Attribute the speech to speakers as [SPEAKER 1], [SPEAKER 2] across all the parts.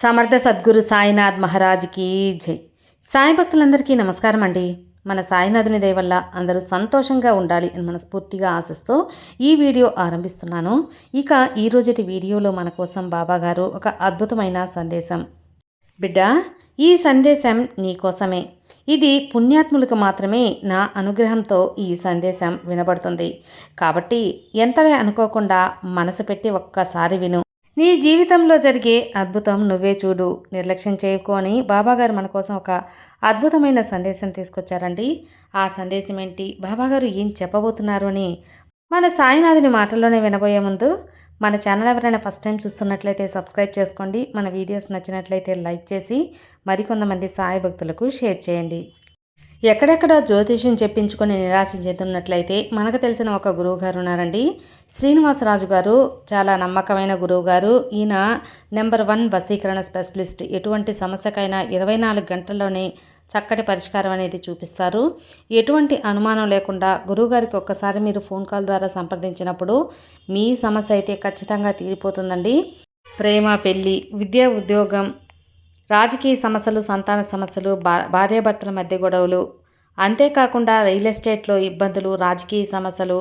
[SPEAKER 1] సమర్థ సద్గురు సాయినాథ్ మహారాజ్కి జై. సాయి భక్తులందరికీ నమస్కారం అండి. మన సాయినాథుని దయవల్ల అందరూ సంతోషంగా ఉండాలి అని మనస్ఫూర్తిగా ఆశిస్తూ ఈ వీడియో ఆరంభిస్తున్నాను. ఇక ఈ రోజుటి వీడియోలో మన కోసం బాబా గారు ఒక అద్భుతమైన సందేశం. బిడ్డ ఈ సందేశం నీకోసమే ఇది పుణ్యాత్ములకు మాత్రమే నా అనుగ్రహంతో ఈ సందేశం వినబడుతుంది. కాబట్టి ఎంతగా అనుకోకుండా మనసు పెట్టి ఒక్కసారి విను. నీ జీవితంలో జరిగే అద్భుతం నువ్వే చూడు నిర్లక్ష్యం చేయకు అని బాబాగారు మన కోసం ఒక అద్భుతమైన సందేశం తీసుకొచ్చారండి. ఆ సందేశం ఏంటి? బాబాగారు ఏం చెప్పబోతున్నారు అని మన సాయినాథుని మాటల్లోనే వినబోయే ముందు మన ఛానల్ ఎవరైనా ఫస్ట్ టైం చూస్తున్నట్లయితే సబ్స్క్రైబ్ చేసుకోండి. మన వీడియోస్ నచ్చినట్లయితే లైక్ చేసి మరికొంతమంది సాయి భక్తులకు షేర్ చేయండి. ఎక్కడెక్కడ జ్యోతిష్యం చెప్పించుకొని నిరాశ చెందున్నట్లయితే మనకు తెలిసిన ఒక గురువు గారు ఉన్నారండి. శ్రీనివాసరాజు గారు చాలా నమ్మకమైన గురువు గారు ఈయన నెంబర్ వన్ వసీకరణ స్పెషలిస్ట్. ఎటువంటి సమస్యకైనా ఇరవై నాలుగు గంటల్లోనే చక్కటి పరిష్కారం అనేది చూపిస్తారు. ఎటువంటి అనుమానం లేకుండా గురువుగారికి ఒక్కసారి మీరు ఫోన్ కాల్ ద్వారా సంప్రదించినప్పుడు మీ సమస్య అయితే ఖచ్చితంగా తీరిపోతుందండి. ప్రేమ పెళ్ళి విద్యా ఉద్యోగం రాజకీయ సమస్యలు సంతాన సమస్యలు భా భార్యాభర్తల మధ్య గొడవలు. అంతేకాకుండా రియల్ ఎస్టేట్లో ఇబ్బందులు రాజకీయ సమస్యలు.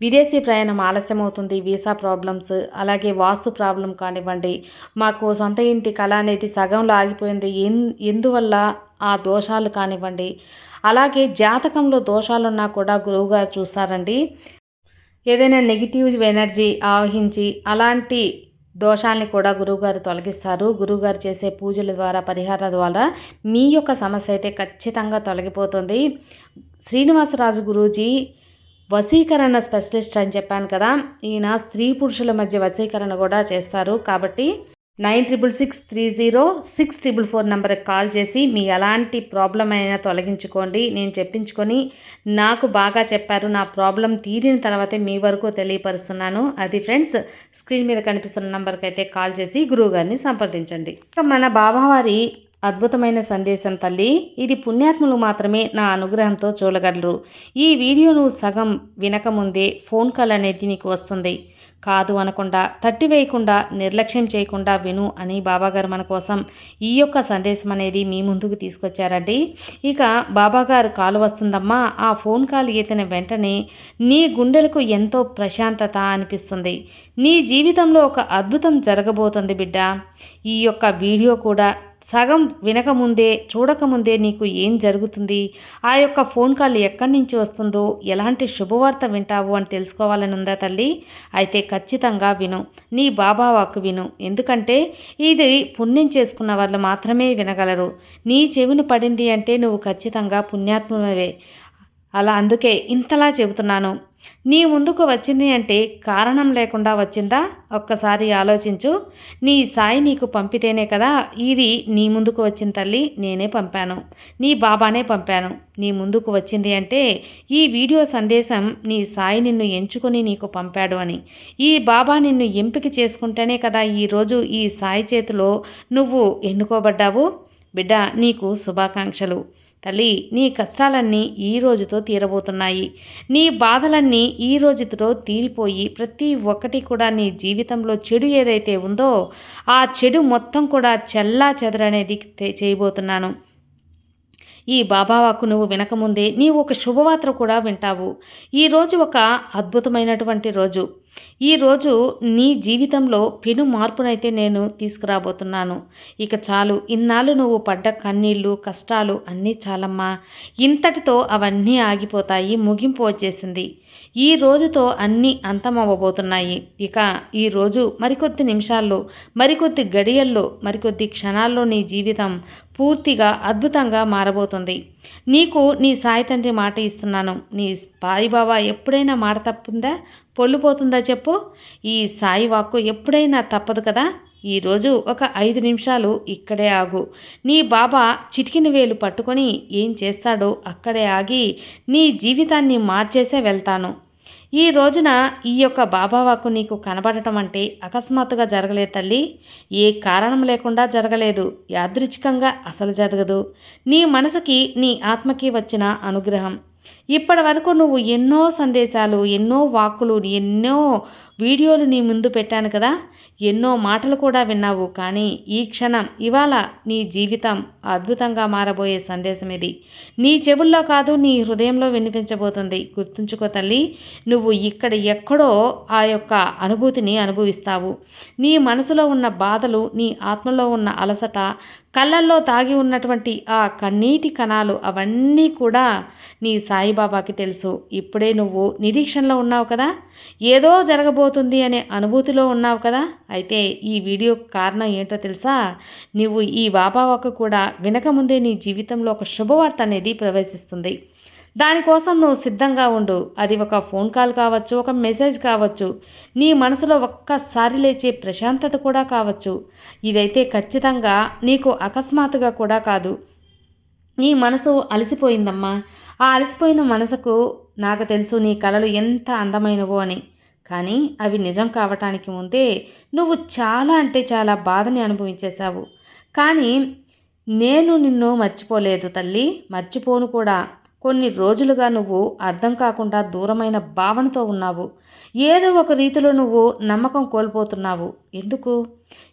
[SPEAKER 1] విదేశీ ప్రయాణం ఆలస్యమవుతుంది వీసా ప్రాబ్లమ్స్ అలాగే వాస్తు ప్రాబ్లం కానివ్వండి. మాకు సొంత ఇంటి కళ అనేది సగంలో ఆగిపోయింది. ఎన్ ఎందువల్ల ఆ దోషాలు కానివ్వండి. అలాగే జాతకంలో దోషాలున్నా కూడా గురువుగారు చూస్తారండి. ఏదైనా నెగిటివ్ ఎనర్జీ ఆవహించి అలాంటి దోషాల్ని కూడా గురువుగారు తొలగిస్తారు. గురువుగారు చేసే పూజల ద్వారా పరిహారాల ద్వారా మీ యొక్క సమస్య అయితే ఖచ్చితంగా తొలగిపోతుంది. శ్రీనివాసరాజు గురూజీ వశీకరణ స్పెషలిస్ట్ అని చెప్పాను కదా ఈయన స్త్రీ పురుషుల మధ్య వశీకరణ కూడా చేస్తారు. కాబట్టి nine triple six three zero six triple four నెంబర్కి కాల్ చేసి మీ ఎలాంటి ప్రాబ్లం అయినా తొలగించుకోండి. నేను చెప్పించుకొని నాకు బాగా చెప్పారు. నా ప్రాబ్లం తీరిన తర్వాతే మీ వరకు తెలియపరుస్తున్నాను. అది ఫ్రెండ్స్ స్క్రీన్ మీద కనిపిస్తున్న నెంబర్కి అయితే కాల్ చేసి గురువుగారిని సంప్రదించండి. మన బాబావారి అద్భుతమైన సందేశం తల్లి. ఇది పుణ్యాత్ములు మాత్రమే నా అనుగ్రహంతో చూడగలరు. ఈ వీడియోను సగం వినకముందే ఫోన్ కాల్ అనేది నీకు వస్తుంది. కాదు అనకుండా తట్టి వేయకుండా నిర్లక్ష్యం చేయకుండా విను అని బాబాగారు మన కోసం ఈ యొక్క సందేశం అనేది మీ ముందుకు తీసుకొచ్చారండి. ఇక బాబాగారు కాలు వస్తుందమ్మా. ఆ ఫోన్ కాల్ ఎత్తిన వెంటనే నీ గుండెలకు ఎంతో ప్రశాంతత అనిపిస్తుంది. నీ జీవితంలో ఒక అద్భుతం జరగబోతుంది బిడ్డ. ఈ యొక్క వీడియో కూడా సగం వినకముందే చూడకముందే నీకు ఏం జరుగుతుంది? ఆ యొక్క ఫోన్ కాల్ ఎక్కడి నుంచి వస్తుందో ఎలాంటి శుభవార్త వింటావు అని తెలుసుకోవాలని ఉందా తల్లి? అయితే ఖచ్చితంగా విను. నీ బాబా వాక్కు విను. ఎందుకంటే ఇది పుణ్యం చేసుకున్న వాళ్ళు మాత్రమే వినగలరు. నీ చెవిని పడింది అంటే నువ్వు ఖచ్చితంగా పుణ్యాత్మవే అలా అందుకే ఇంతలా చెబుతున్నాను. నీ ముందుకు వచ్చింది అంటే కారణం లేకుండా వచ్చిందా? ఒక్కసారి ఆలోచించు. నీ సాయి నీకు పంపితేనే కదా ఇది నీ ముందుకు వచ్చిన తల్లి నేనే పంపాను. నీ బాబానే పంపాను. నీ ముందుకు వచ్చింది అంటే ఈ వీడియో సందేశం నీ సాయి నిన్ను ఎంచుకొని నీకు పంపాడు అని. ఈ బాబా నిన్ను ఎంపిక చేసుకుంటేనే కదా ఈరోజు ఈ సాయి చేతిలో నువ్వు ఎన్నుకోబడ్డావు? బిడ్డ నీకు శుభాకాంక్షలు. తల్లి నీ కష్టాలన్నీ ఈ రోజుతో తీరబోతున్నాయి. నీ బాధలన్నీ ఈ రోజుతో తీరిపోయి ప్రతి ఒక్కటి కూడా నీ జీవితంలో చెడు ఏదైతే ఉందో ఆ చెడు మొత్తం కూడా చెల్లా చెదరనేది చేయబోతున్నాను. ఈ బాబావాకు నువ్వు వినకముందే నీవు ఒక శుభవార్త కూడా వింటావు. ఈరోజు ఒక అద్భుతమైనటువంటి రోజు. ఈరోజు నీ జీవితంలో పెను మార్పునైతే నేను తీసుకురాబోతున్నాను. ఇక చాలు ఇన్నాళ్ళు నువ్వు పడ్డ కన్నీళ్ళు కష్టాలు అన్నీ చాలమ్మా. ఇంతటితో అవన్నీ ఆగిపోతాయి ముగింపు వచ్చేసింది. ఈ రోజుతో అన్నీ అంతమవ్వబోతున్నాయి. ఇక ఈరోజు మరికొద్ది నిమిషాల్లో మరికొద్ది గడియల్లో మరికొద్ది క్షణాల్లో నీ జీవితం పూర్తిగా అద్భుతంగా మారబోతుంది. నీకు నీ సాయి తండ్రి మాట ఇస్తున్నాను. నీ సాయిబాబా ఎప్పుడైనా మాట తప్పుందా? పొల్లుపోతుందా చెప్పు? ఈ సాయి వాక్కు ఎప్పుడైనా తప్పదు కదా? ఈరోజు ఒక ఐదు నిమిషాలు ఇక్కడే ఆగు. నీ బాబా చిటికిన వేలు పట్టుకొని ఏం చేస్తాడో అక్కడే ఆగి నీ జీవితాన్ని మార్చేసే వెళ్తాను. ఈ రోజున ఈ యొక్క బాబావాకు నీకు కనబడటం అంటే అకస్మాత్తుగా జరగలేదు తల్లి. ఏ కారణం లేకుండా జరగలేదు. యాదృచ్ఛికంగా అసలు జరగదు. నీ మనసుకి నీ ఆత్మకి వచ్చిన అనుగ్రహం. ఇప్పటి వరకు నువ్వు ఎన్నో సందేశాలు ఎన్నో వాక్కులు ఎన్నో వీడియోలు నీ ముందు పెట్టాను కదా. ఎన్నో మాటలు కూడా విన్నావు. కానీ ఈ క్షణం ఇవాళ నీ జీవితం అద్భుతంగా మారబోయే సందేశం ఇది. నీ చెవుల్లో కాదు నీ హృదయంలో వినిపించబోతుంది. గుర్తుంచుకో తల్లి నువ్వు ఇక్కడ ఎక్కడో ఆ యొక్క అనుభూతిని అనుభవిస్తావు. నీ మనసులో ఉన్న బాధలు నీ ఆత్మలో ఉన్న అలసట కళ్ళల్లో తాగి ఉన్నటువంటి ఆ కన్నీటి కణాలు అవన్నీ కూడా నీ సాయిబాబాకి తెలుసు. ఇప్పుడే నువ్వు నిరీక్షణలో ఉన్నావు కదా. ఏదో జరగబో జరగబోతుంది అనే అనుభూతిలో ఉన్నావు కదా? అయితే ఈ వీడియో కారణం ఏంటో తెలుసా? నువ్వు ఈ బాబా కూడా వినకముందే నీ జీవితంలో ఒక శుభవార్త అనేది ప్రవేశిస్తుంది. దానికోసం నువ్వు సిద్ధంగా ఉండు. అది ఒక ఫోన్ కాల్ కావచ్చు ఒక మెసేజ్ కావచ్చు. నీ మనసులో ఒక్కసారి లేచే ప్రశాంతత కూడా కావచ్చు. ఇదైతే ఖచ్చితంగా నీకు అకస్మాత్తుగా కూడా కాదు. నీ మనసు అలసిపోయిందమ్మా. ఆ అలసిపోయిన మనసుకు నాకు తెలుసు నీ కలలు ఎంత అందమైనవో అని. కానీ అవి నిజం కావటానికి ముందే నువ్వు చాలా అంటే చాలా బాధని అనుభవించేశావు. కానీ నేను నిన్ను మర్చిపోలేదు తల్లి. మర్చిపోను కూడా. కొన్ని రోజులుగా నువ్వు అర్థం కాకుండా దూరమైన భావనతో ఉన్నావు. ఏదో ఒక రీతిలో నువ్వు నమ్మకం కోల్పోతున్నావు. ఎందుకు?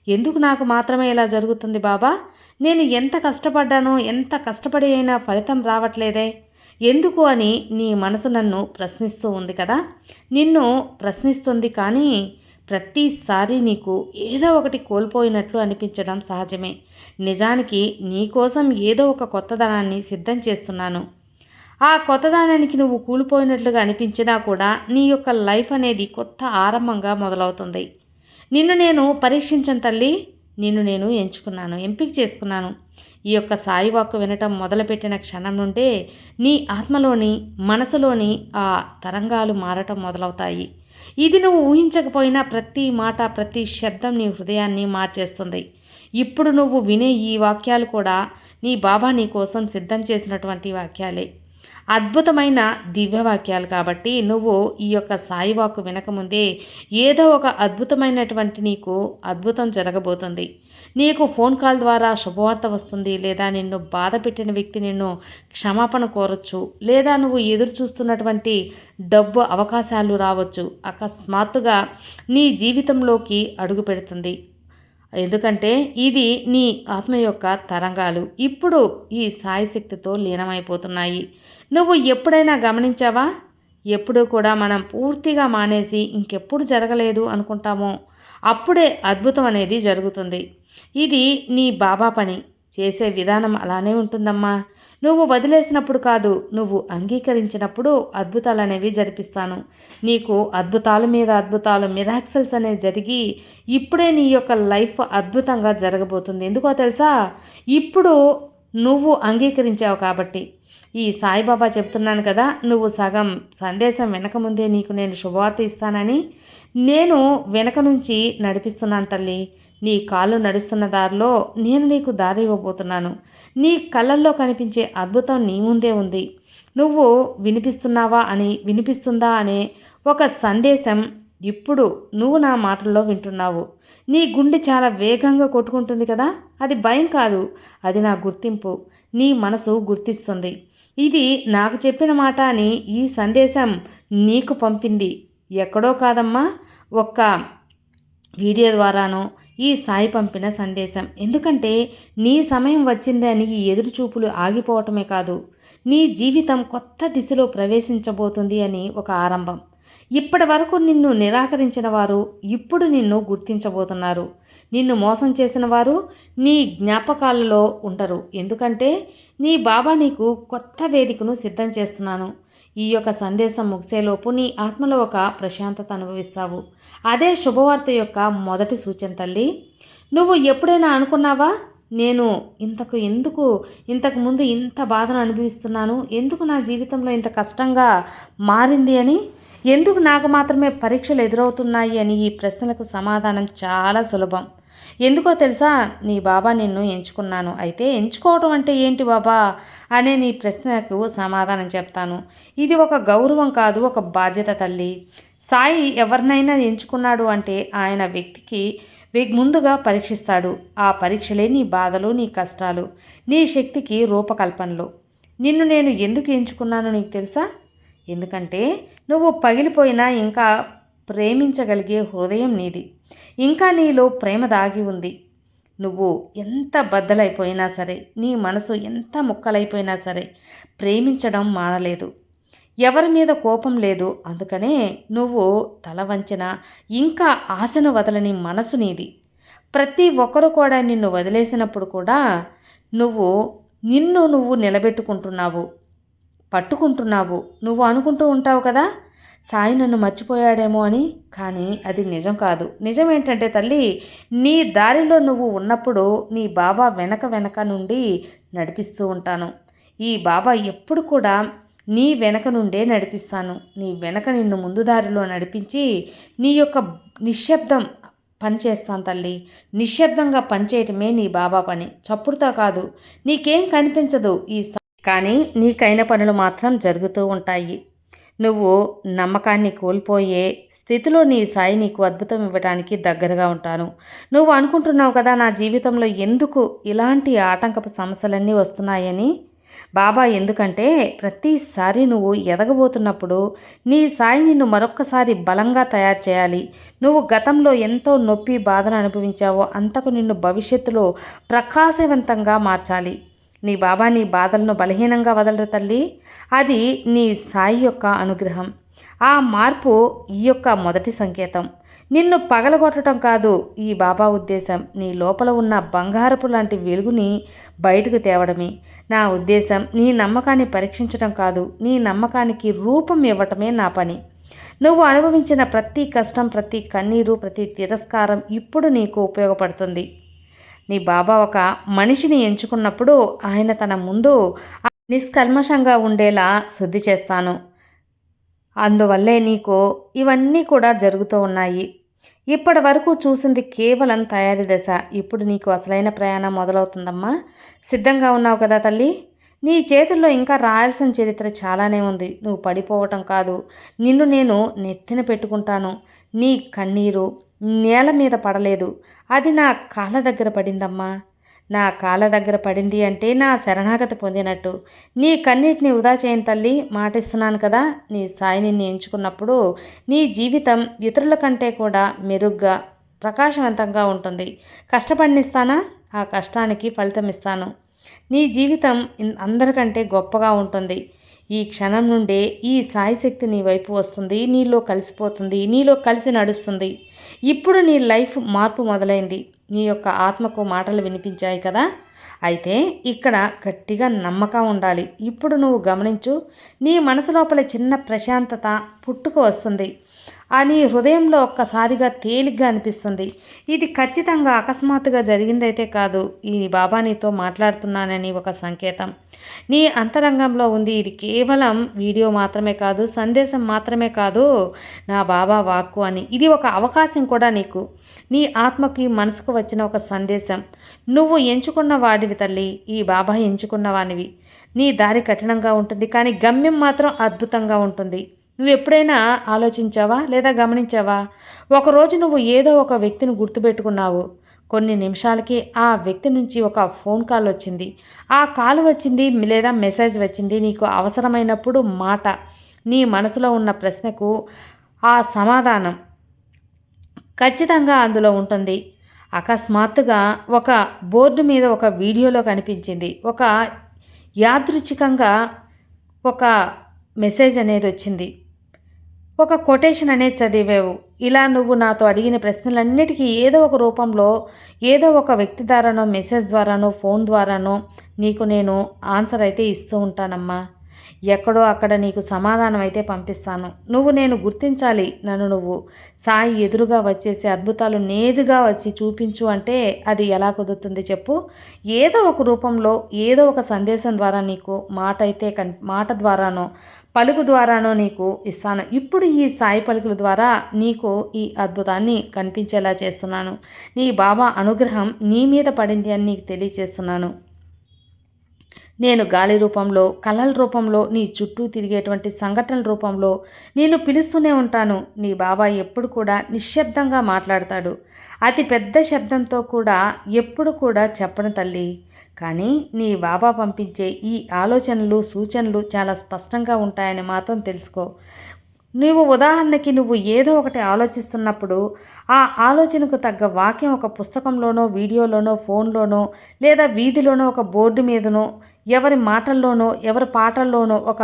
[SPEAKER 1] ఎందుకు నాకు మాత్రమే ఇలా జరుగుతుంది బాబా? నేను ఎంత కష్టపడ్డానో ఎంత కష్టపడి అయినా ఫలితం రావట్లేదే. ఎందుకు అని నీ మనసు నన్ను ప్రశ్నిస్తూ ఉంది కదా? నిన్ను ప్రశ్నిస్తుంది కానీ ప్రతిసారి నీకు ఏదో ఒకటి కోల్పోయినట్లు అనిపించడం సహజమే. నిజానికి నీకోసం ఏదో ఒక కొత్తదనాన్ని సిద్ధం చేస్తున్నాను. ఆ కొత్తదానానికి నువ్వు కూలిపోయినట్లుగా అనిపించినా కూడా నీ యొక్క లైఫ్ అనేది కొత్త ఆరంభంగా మొదలవుతుంది. నిన్ను నేను పరీక్షించను తల్లి. నిన్ను నేను ఎంచుకున్నాను ఎంపిక చేసుకున్నాను. ఈ యొక్క సాయి వాక్కు వినటం మొదలుపెట్టిన క్షణం నుండే నీ ఆత్మలోని మనసులోని ఆ తరంగాలు మారటం మొదలవుతాయి. ఇది నువ్వు ఊహించకపోయినా ప్రతి మాట ప్రతి శబ్దం నీ హృదయాన్ని మార్చేస్తుంది. ఇప్పుడు నువ్వు వినే ఈ వాక్యాలు కూడా నీ బాబా నీ కోసం సిద్ధం చేసినటువంటి వాక్యాలే. అద్భుతమైన దివ్యవాక్యాలు కాబట్టి నువ్వు ఈ యొక్క సాయివాకు వినకముందే ఏదో ఒక అద్భుతమైనటువంటి నీకు అద్భుతం జరగబోతుంది. నీకు ఫోన్ కాల్ ద్వారా శుభవార్త వస్తుంది లేదా నిన్ను బాధ పెట్టిన వ్యక్తి నిన్ను క్షమాపణ కోరొచ్చు లేదా నువ్వు ఎదురు చూస్తున్నటువంటి డబ్బు అవకాశాలు రావచ్చు అకస్మాత్తుగా నీ జీవితంలోకి అడుగు పెడుతుంది. ఎందుకంటే ఇది నీ ఆత్మ యొక్క తరంగాలు. ఇప్పుడు ఈ సాయిశక్తితో లీనమైపోతున్నాయి. నువ్వు ఎప్పుడైనా గమనించావా? ఎప్పుడూ కూడా మనం పూర్తిగా మానేసి ఇంకెప్పుడు జరగలేదు అనుకుంటామో అప్పుడే అద్భుతం అనేది జరుగుతుంది. ఇది నీ బాబా పని. చేసే విధానం అలానే ఉంటుందమ్మా. నువ్వు వదిలేసినప్పుడు కాదు నువ్వు అంగీకరించినప్పుడు అద్భుతాలు అనేవి జరిపిస్తాను. నీకు అద్భుతాల మీద అద్భుతాలు మిరాక్సల్స్ అనేవి జరిగి ఇప్పుడే నీ యొక్క లైఫ్ అద్భుతంగా జరగబోతుంది. ఎందుకో తెలుసా? ఇప్పుడు నువ్వు అంగీకరించావు కాబట్టి. ఈ సాయిబాబా చెప్తున్నాను కదా నువ్వు సగం సందేశం వెనకముందే నీకు నేను శుభవార్త ఇస్తానని నేను వెనక నుంచి నడిపిస్తున్నాను తల్లి. నీ కాళ్ళు నడుస్తున్న దారిలో నేను నీకు దారి ఇవ్వబోతున్నాను. నీ కళ్ళల్లో కనిపించే అద్భుతం నీ ముందే ఉంది. నువ్వు వినిపిస్తున్నావా అని వినిపిస్తుందా అనే ఒక సందేశం ఇప్పుడు నువ్వు నా మాటల్లో వింటున్నావు. నీ గుండె చాలా వేగంగా కొట్టుకుంటుంది కదా అది భయం కాదు అది నా గుర్తింపు. నీ మనసు గుర్తిస్తుంది. ఇది నాకు చెప్పిన మాట అని ఈ సందేశం నీకు పంపింది. ఎక్కడో కాదమ్మా ఒక్క వీడియో ద్వారానో ఈ సాయి పంపిన సందేశం. ఎందుకంటే నీ సమయం వచ్చిందని అని ఈ ఎదురుచూపులు ఆగిపోవటమే కాదు నీ జీవితం కొత్త దిశలో ప్రవేశించబోతుంది అని ఒక ఆరంభం. ఇప్పటి వరకు నిన్ను నిరాకరించిన వారు ఇప్పుడు నిన్ను గుర్తించబోతున్నారు. నిన్ను మోసం చేసిన వారు నీ జ్ఞాపకాలలో ఉండరు ఎందుకంటే నీ బాబా నీకు కొత్త వేదికను సిద్ధం చేస్తున్నాను. ఈ యొక్క సందేశం ముగిసేలోపు నీ ఆత్మలో ఒక ప్రశాంతత అనుభవిస్తావు. అదే శుభవార్త యొక్క మొదటి సూచన తల్లి. నువ్వు ఎప్పుడైనా అనుకున్నావా? నేను ఇంతకు ఎందుకు ఇంతకు ముందు ఇంత బాధను అనుభవిస్తున్నాను? ఎందుకు నా జీవితంలో ఇంత కష్టంగా మారింది అని? ఎందుకు నాకు మాత్రమే పరీక్షలు ఎదురవుతున్నాయి అని ఈ ప్రశ్నలకు సమాధానం చాలా సులభం. ఎందుకో తెలుసా? నీ బాబా నిన్ను ఎంచుకున్నాను. అయితే ఎంచుకోవటం అంటే ఏంటి బాబా? అనే నీ ప్రశ్నకు సమాధానం చెప్తాను. ఇది ఒక గౌరవం కాదు ఒక బాధ్యత తల్లి. సాయి ఎవరినైనా ఎంచుకున్నాడు అంటే ఆయన వ్యక్తికి ముందుగా పరీక్షిస్తాడు. ఆ పరీక్షలే నీ బాధలు నీ కష్టాలు నీ శక్తికి రూపకల్పనలు. నిన్ను నేను ఎందుకు ఎంచుకున్నాను నీకు తెలుసా? ఎందుకంటే నువ్వు పగిలిపోయినా ఇంకా ప్రేమించగలిగే హృదయం నీది. ఇంకా నీలో ప్రేమ దాగి ఉంది. నువ్వు ఎంత బద్దలైపోయినా సరే నీ మనసు ఎంత ముక్కలైపోయినా సరే ప్రేమించడం మానలేదు. ఎవరి మీద కోపం లేదు అందుకనే నువ్వు తల వంచిన ఇంకా ఆశను వదలని మనసు నీది. ప్రతి ఒక్కరు కూడా నిన్ను వదిలేసినప్పుడు కూడా నువ్వు నిన్ను నువ్వు నిలబెట్టుకుంటున్నావు. పట్టుకుంటున్నావు. నువ్వు అనుకుంటూ ఉంటావు కదా? సాయి నన్ను మర్చిపోయాడేమో అని. కానీ అది నిజం కాదు. నిజం ఏంటంటే తల్లి నీ దారిలో నువ్వు ఉన్నప్పుడు నీ బాబా వెనక వెనక నుండి నడిపిస్తూ ఉంటాను. ఈ బాబా ఎప్పుడు కూడా నీ వెనక నుండే నడిపిస్తాను. నీ వెనక నిన్ను ముందు దారిలో నడిపించి నీ యొక్క నిశ్శబ్దం పనిచేస్తాను తల్లి. నిశ్శబ్దంగా పనిచేయటమే నీ బాబా పని. చప్పుడుతో కాదు. నీకేం కనిపించదు ఈ కానీ నీకైన పనులు మాత్రం జరుగుతూ ఉంటాయి. నువ్వు నమ్మకాన్ని కోల్పోయే స్థితిలో నీ సాయి నీకు అద్భుతం ఇవ్వడానికి దగ్గరగా ఉంటాను. నువ్వు అనుకుంటున్నావు కదా నా జీవితంలో ఎందుకు ఇలాంటి ఆటంకపు సమస్యలన్నీ వస్తున్నాయని? బాబా ఎందుకంటే ప్రతిసారి నువ్వు ఎదగబోతున్నప్పుడు నీ సాయి నిన్ను మరొక్కసారి బలంగా తయారు చేయాలి. నువ్వు గతంలో ఎంతో నొప్పి బాధను అనుభవించావో అంతకు నిన్ను భవిష్యత్తులో ప్రకాశవంతంగా మార్చాలి. నీ బాబా నీ బాధలను బలహీనంగా వదలరు తల్లి. అది నీ సాయి యొక్క అనుగ్రహం. ఆ మార్పు ఈ యొక్క మొదటి సంకేతం. నిన్ను పగలగొట్టడం కాదు ఈ బాబా ఉద్దేశం. నీ లోపల ఉన్న బంగారపు లాంటి వెలుగుని బయటకు తేవడమే. నా ఉద్దేశం నీ నమ్మకాన్ని పరీక్షించడం కాదు. నీ నమ్మకానికి రూపం ఇవ్వటమే నా పని. నువ్వు అనుభవించిన ప్రతి కష్టం ప్రతి కన్నీరు ప్రతి తిరస్కారం ఇప్పుడు నీకు ఉపయోగపడుతుంది. నీ బాబా ఒక మనిషిని ఎంచుకున్నప్పుడు ఆయన తన ముందు నిష్కల్మషంగా ఉండేలా శుద్ధి చేస్తాను. అందువల్లే నీకు ఇవన్నీ కూడా జరుగుతూ ఉన్నాయి. ఇప్పటి వరకు చూసింది కేవలం తయారీ దశ. ఇప్పుడు నీకు అసలైన ప్రయాణం మొదలవుతుందమ్మా. సిద్ధంగా ఉన్నావు కదా తల్లి? నీ చేతుల్లో ఇంకా రాయాల్సిన చరిత్ర చాలానే ఉంది. నువ్వు పడిపోవటం కాదు. నిన్ను నేను నెత్తిన పెట్టుకుంటాను. నీ కన్నీరు నేల మీద పడలేదు. అది నా కాళ్ళ దగ్గర పడిందమ్మా. నా కాళ్ళ దగ్గర పడింది అంటే నా శరణాగతి పొందినట్టు. నీ కన్నిటిని వృధా చేయని తల్లి. మాటిస్తున్నాను కదా. నీ సాయిని ఎంచుకున్నప్పుడు నీ జీవితం ఇతరుల కంటే కూడా మెరుగ్గా ప్రకాశవంతంగా ఉంటుంది. కష్టపడినిస్తానా ఆ కష్టానికి ఫలితం ఇస్తాను. నీ జీవితం అందరికంటే గొప్పగా ఉంటుంది. ఈ క్షణం నుండే ఈ సాయిశక్తి నీ వైపు వస్తుంది. నీలో కలిసిపోతుంది. నీలో కలిసి నడుస్తుంది. ఇప్పుడు నీ లైఫ్ మార్పు మొదలైంది. నీ యొక్క ఆత్మకు మాటలు వినిపించాయి కదా? అయితే ఇక్కడ గట్టిగా నమ్మకం ఉండాలి. ఇప్పుడు నువ్వు గమనించు నీ మనసు లోపల చిన్న ప్రశాంతత పుట్టుకు వస్తుంది. అని నీ హృదయంలో ఒక్కసారిగా తేలిగ్గా అనిపిస్తుంది. ఇది ఖచ్చితంగా అకస్మాత్తుగా జరిగిందైతే కాదు. ఈ బాబా నీతో మాట్లాడుతున్నానని ఒక సంకేతం. నీ అంతరంగంలో ఉంది. ఇది కేవలం వీడియో మాత్రమే కాదు సందేశం మాత్రమే కాదు. నా బాబా వాక్కు అని. ఇది ఒక అవకాశం కూడా నీకు. నీ ఆత్మకి మనసుకు వచ్చిన ఒక సందేశం. నువ్వు ఎంచుకున్న వాడివి తల్లి. ఈ బాబా ఎంచుకున్న వానివి. నీ దారి కఠినంగా ఉంటుంది. కానీ గమ్యం మాత్రం అద్భుతంగా ఉంటుంది. నువ్వు ఎప్పుడైనా ఆలోచించావా లేదా గమనించావా? ఒకరోజు నువ్వు ఏదో ఒక వ్యక్తిని గుర్తుపెట్టుకున్నావు. కొన్ని నిమిషాలకి ఆ వ్యక్తి నుంచి ఒక ఫోన్ కాల్ వచ్చింది. ఆ కాల్ వచ్చింది లేదా మెసేజ్ వచ్చింది నీకు అవసరమైనప్పుడు మాట. నీ మనసులో ఉన్న ప్రశ్నకు ఆ సమాధానం ఖచ్చితంగా అందులో ఉంటుంది. అకస్మాత్తుగా ఒక బోర్డు మీద ఒక వీడియోలో కనిపించింది. ఒక యాదృచ్ఛికంగా ఒక మెసేజ్ అనేది వచ్చింది. ఒక కొటేషన్ అనేది చదివేవు. ఇలా నువ్వు నాతో అడిగిన ప్రశ్నలన్నిటికీ ఏదో ఒక రూపంలో ఏదో ఒక వ్యక్తి ద్వారానో మెసేజ్ ద్వారానో ఫోన్ ద్వారానో నీకు నేను ఆన్సర్ అయితే ఇస్తూ ఉంటానమ్మా. ఎక్కడో అక్కడ నీకు సమాధానం అయితే పంపిస్తాను. నువ్వు నేను గుర్తించాలి. నన్ను నువ్వు సాయి ఎదురుగా వచ్చేసి అద్భుతాలు నేరుగా వచ్చి చూపించు అంటే అది ఎలా కుదురుతుంది చెప్పు. ఏదో ఒక రూపంలో ఏదో ఒక సందేశం ద్వారా నీకు మాట అయితే కన్ మాట ద్వారానో పలుకు ద్వారానో నీకు ఇస్తాను. ఇప్పుడు ఈ సాయి పలుకుల ద్వారా నీకు ఈ అద్భుతాన్ని కనిపించేలా చేస్తున్నాను. నీ బాబా అనుగ్రహం నీ మీద పడింది అని నీకు తెలియచేస్తున్నాను. నేను గాలి రూపంలో కళల రూపంలో నీ చుట్టూ తిరిగేటువంటి సంఘటనల రూపంలో నేను పిలుస్తూనే ఉంటాను. నీ బాబా ఎప్పుడు కూడా నిశ్శబ్దంగా మాట్లాడతాడు. అతి పెద్ద శబ్దంతో కూడా ఎప్పుడు కూడా చెప్పను తల్లి. కానీ నీ బాబా పంపించే ఈ ఆలోచనలు సూచనలు చాలా స్పష్టంగా ఉంటాయని మాత్రం తెలుసుకో. నువ్వు ఉదాహరణకి నువ్వు ఏదో ఒకటి ఆలోచిస్తున్నప్పుడు ఆ ఆలోచనకు తగ్గ వాక్యం ఒక పుస్తకంలోనో వీడియోలోనో ఫోన్లోనో లేదా వీధిలోనో ఒక బోర్డు మీదనో ఎవరి మాటల్లోనో ఎవరి పాటల్లోనో ఒక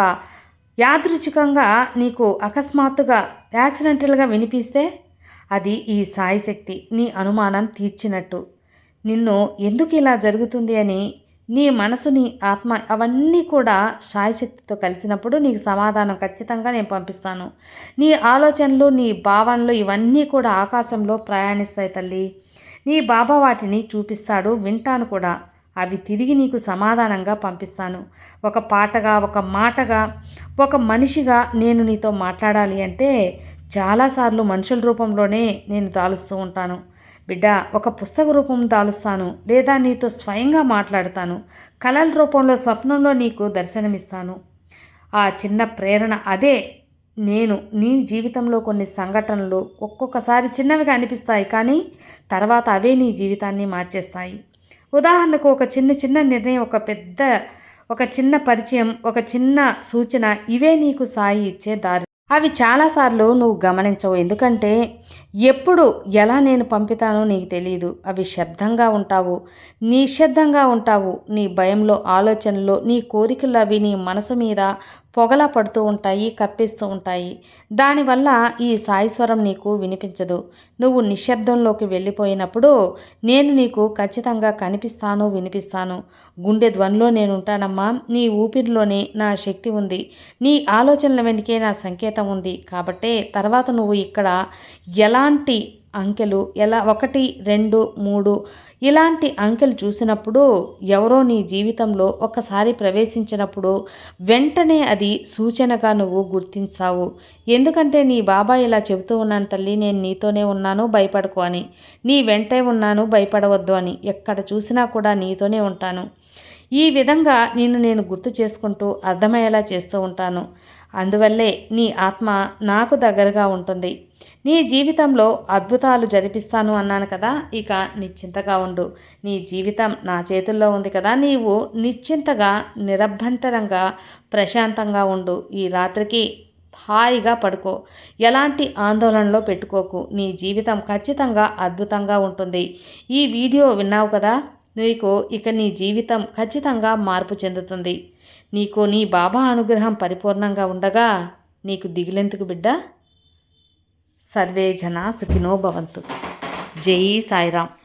[SPEAKER 1] యాదృచ్ఛికంగా నీకు అకస్మాత్తుగా యాక్సిడెంటల్గా వినిపిస్తే అది ఈ సాయిశక్తి నీ అనుమానం తీర్చినట్టు. నిన్ను ఎందుకు ఇలా జరుగుతుంది అని నీ మనసు నీ ఆత్మ అవన్నీ కూడా సాయశక్తితో కలిసినప్పుడు నీకు సమాధానం ఖచ్చితంగా నేను పంపిస్తాను. నీ ఆలోచనలు నీ భావనలు ఇవన్నీ కూడా ఆకాశంలో ప్రయాణిస్తాయి తల్లి. నీ బాబా వాటిని చూపిస్తాడు వింటాను కూడా. అవి తిరిగి నీకు సమాధానంగా పంపిస్తాను. ఒక పాటగా ఒక మాటగా ఒక మనిషిగా నేను నీతో మాట్లాడాలి అంటే చాలాసార్లు మనుషుల రూపంలోనే నేను దాలుస్తూ ఉంటాను. బిడ్డ ఒక పుస్తక రూపం దాలుస్తాను లేదా నీతో స్వయంగా మాట్లాడతాను. కళల రూపంలో స్వప్నంలో నీకు దర్శనమిస్తాను. ఆ చిన్న ప్రేరణ అదే. నేను నీ జీవితంలో కొన్ని సంఘటనలు ఒక్కొక్కసారి చిన్నవిగా అనిపిస్తాయి కానీ తర్వాత అవే నీ జీవితాన్ని మార్చేస్తాయి. ఉదాహరణకు ఒక చిన్న చిన్న నిర్ణయం ఒక పెద్ద ఒక చిన్న పరిచయం ఒక చిన్న సూచన ఇవే నీకు సాయి ఇచ్చే దారి. అవి చాలాసార్లు నువ్వు గమనించవు. ఎందుకంటే ఎప్పుడు ఎలా నేను పంపుతానో నీకు తెలియదు అవి శబ్దంగా ఉంటావు. నిశ్శబ్దంగా ఉంటావు. నీ భయంలో ఆలోచనలో నీ కోరికలు అవి నీ మనసు మీద పొగలా పడుతూ ఉంటాయి కప్పిస్తూ ఉంటాయి. దానివల్ల ఈ సాయిస్వరం నీకు వినిపించదు. నువ్వు నిశ్శబ్దంలోకి వెళ్ళిపోయినప్పుడు నేను నీకు ఖచ్చితంగా కనిపిస్తాను వినిపిస్తాను. గుండె ధ్వనిలో నేను ఉంటానమ్మా నీ ఊపిరిలోనే నా శక్తి ఉంది. నీ ఆలోచనల వెనుకే నా సంకేతం ఉంది. కాబట్టే తర్వాత నువ్వు ఇక్కడ ఎలాంటి అంకెలు ఎలా ఒకటి రెండు మూడు ఇలాంటి అంకెలు చూసినప్పుడు ఎవరో నీ జీవితంలో ఒక్కసారి ప్రవేశించినప్పుడు వెంటనే అది సూచనగా నువ్వు గుర్తించావు. ఎందుకంటే నీ బాబా ఇలా చెబుతూ ఉన్నాను తల్లి నేను నీతోనే ఉన్నాను భయపడకు అని. నీ వెంటే ఉన్నాను భయపడవద్దు అని. ఎక్కడ చూసినా కూడా నీతోనే ఉంటాను. ఈ విధంగా నేను నేను గుర్తు చేసుకుంటూ అర్థమయ్యేలా చేస్తూ ఉంటాను. అందువల్లే నీ ఆత్మ నాకు దగ్గరగా ఉంటుంది. నీ జీవితంలో అద్భుతాలు జరిపిస్తాను అన్నాను కదా ఇక నిశ్చింతగా ఉండు. నీ జీవితం నా చేతుల్లో ఉంది కదా నీవు నిశ్చింతగా నిరభ్యంతరంగా ప్రశాంతంగా ఉండు. ఈ రాత్రికి హాయిగా పడుకో. ఎలాంటి ఆందోళనలో పెట్టుకోకు. నీ జీవితం ఖచ్చితంగా అద్భుతంగా ఉంటుంది. ఈ వీడియో విన్నావు కదా? నీకు ఇక నీ జీవితం ఖచ్చితంగా మార్పు చెందుతుంది. నీకు నీ బాబా అనుగ్రహం పరిపూర్ణంగా ఉండగా నీకు దిగులెందుకు బిడ్డ? సర్వే జన సుఖినో భవంతు. జై సాయిరామ్.